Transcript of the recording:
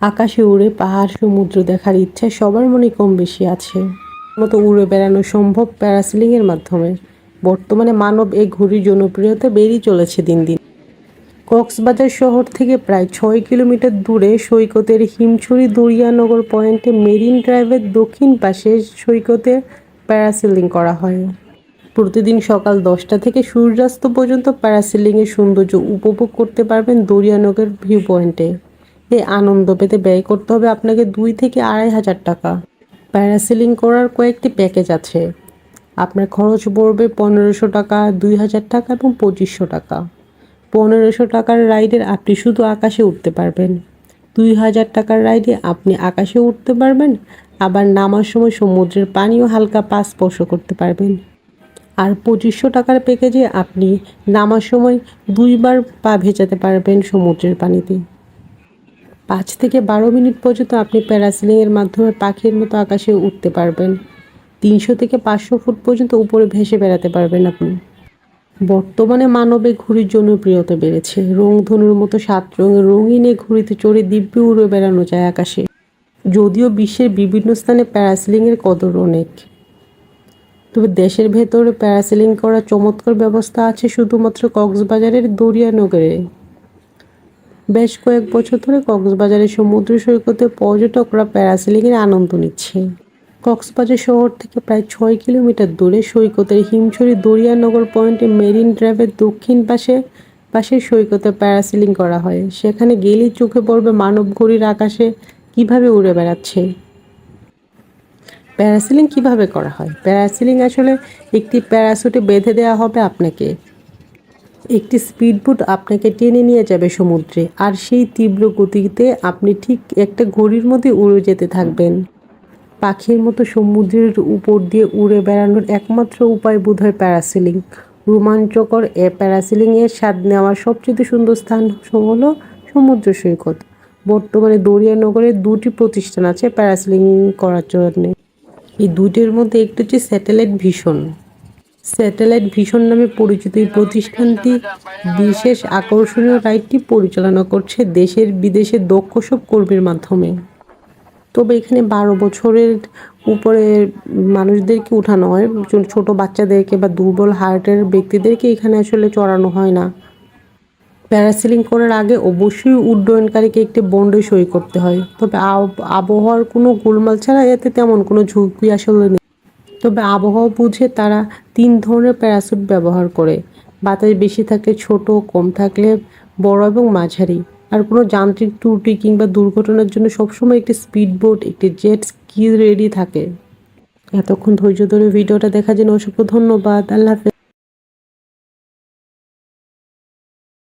আকাশে উড়ে পাহাড়, সমুদ্র দেখার ইচ্ছা সবার মনে কম বেশি আছে। মতো উড়ে বেড়ানো সম্ভব প্যারাসিলিংয়ের মাধ্যমে। বর্তমানে মানব এই ঘুড়ির জনপ্রিয়তা বেড়েই চলেছে দিন দিন। কক্সবাজার শহর থেকে প্রায় ছয় কিলোমিটার দূরে সৈকতের হিমছড়ি দরিয়ানগর পয়েন্টে মেরিন ড্রাইভের দক্ষিণ পাশে সৈকতে প্যারাসিলিং করা হয়। প্রতিদিন সকাল দশটা থেকে সূর্যাস্ত পর্যন্ত প্যারাসিলিংয়ের সৌন্দর্য উপভোগ করতে পারবেন দরিয়ানগর ভিউ পয়েন্টে আনন্দ পেতে ব্যয় করতে হবে আপনাকে দুই থেকে আড়াই হাজার টাকা। প্যারাসিলিং করার কয়েকটি প্যাকেজ আছে। আপনার খরচ পড়বে পনেরোশো টাকা, দুই হাজার টাকা এবং পঁচিশশো টাকা। পনেরোশো টাকার রাইডের আপনি শুধু আকাশে উঠতে পারবেন। দুই হাজার টাকার রাইডে আপনি আকাশে উঠতে পারবেন, আবার নামার সময় সমুদ্রের পানিও হালকা পা স্পর্শ করতে পারবেন। আর পঁচিশশো টাকার প্যাকেজে আপনি নামার সময় দুইবার পা ভেজাতে পারবেন সমুদ্রের পানিতে। পাঁচ থেকে বারো মিনিট পর্যন্ত আপনি প্যারাসিলিংয়ের মাধ্যমে পাখির মতো আকাশে উঠতে পারবেন। তিনশো থেকে পাঁচশো ফুট পর্যন্ত উপরে ভেসে বেড়াতে পারবেন আপনি। বর্তমানে মানবে ঘুড়ির জনপ্রিয়তা বেড়েছে। রংধনুর মতো সাত রঙের রঙিনে ঘুড়িতে চড়ে দিব্য উড়ে বেড়ানো যায় আকাশে, যদিও বিশ্বের বিভিন্ন স্থানে প্যারাসিলিংয়ের কদর অনেক। তবে দেশের ভেতরে প্যারাসিলিং করার চমৎকার ব্যবস্থা আছে শুধুমাত্র কক্সবাজারের দরিয়ানগরে। বেশ কয়েক বছর ধরে কক্সবাজারের সমুদ্র সৈকতে পর্যটকরা প্যারাসিলিংয়ের আনন্দ নিচ্ছে। কক্সবাজার শহর থেকে প্রায় ছয় কিলোমিটার দূরে সৈকতের হিমছড়ি দরিয়ানগর পয়েন্টে মেরিন ড্রাইভের দক্ষিণ পাশে পাশে সৈকতে প্যারাসিলিং করা হয়। সেখানে গেলেই চোখে পড়বে মানব ঘড়ির আকাশে কীভাবে উড়ে বেড়াচ্ছে। প্যারাসিলিং কীভাবে করা হয়? প্যারাসিলিং আসলে একটি প্যারাসুটে বেঁধে দেওয়া হবে আপনাকে। একটি স্পিডবোট আপনাকে টেনে নিয়ে যাবে সমুদ্রে, আর সেই তীব্র গতিতে আপনি ঠিক একটা ঘড়ির মধ্যে উড়ে যেতে থাকবেন। পাখির মতো সমুদ্রের উপর দিয়ে উড়ে বেড়ানোর একমাত্র উপায় বোধ হয় প্যারাসিলিং রোমাঞ্চকর এ প্যারাসিলিং এর স্বাদ নেওয়ার সবচেয়ে সুন্দর স্থান হলো সমুদ্র সৈকত। বর্তমানে দরিয়া নগরে দুটি প্রতিষ্ঠান আছে প্যারাসিলিং করার জন্য। এই দুটির মধ্যে একটি হচ্ছে স্যাটেলাইট ভিশন স্যাটেলাইট ভিশন নামে পরিচিত এই প্রতিষ্ঠানটি বিশেষ আকর্ষণীয় রাইডটি পরিচালনা করছে দেশের বিদেশের দক্ষ সব কর্মীর মাধ্যমে। তবে এখানে বারো বছরের উপরে মানুষদেরকে উঠানো হয় ছোট বাচ্চাদেরকে বা দুর্বল হার্টের ব্যক্তিদেরকে এখানে আসলে চড়ানো হয় না। প্যারাসিলিং করার আগে অবশ্যই উড্ডয়নকারীকে একটি বন্ডে সই করতে হয়, তবে আব- আবহাওয়ার কোনো গোলমাল ছাড়া এতে তেমন কোনো ঝুঁকি আসলে নেই। তবে আবহাওয়া বুঝে তারা তিন ধরনের প্যারাসুট ব্যবহার করে। বাতাস বেশি থাকলে ছোট, কম থাকলে বড় এবং মাঝারি। আর কোনো যান্ত্রিক ত্রুটি কিংবা দুর্ঘটনার জন্য সবসময় একটি স্পিড বোট একটি জেট স্কি রেডি থাকে। এতক্ষণ ধৈর্য ধরে ভিডিওটা দেখার জন্য অসংখ্য ধন্যবাদ। আল্লাহ হাফেজ।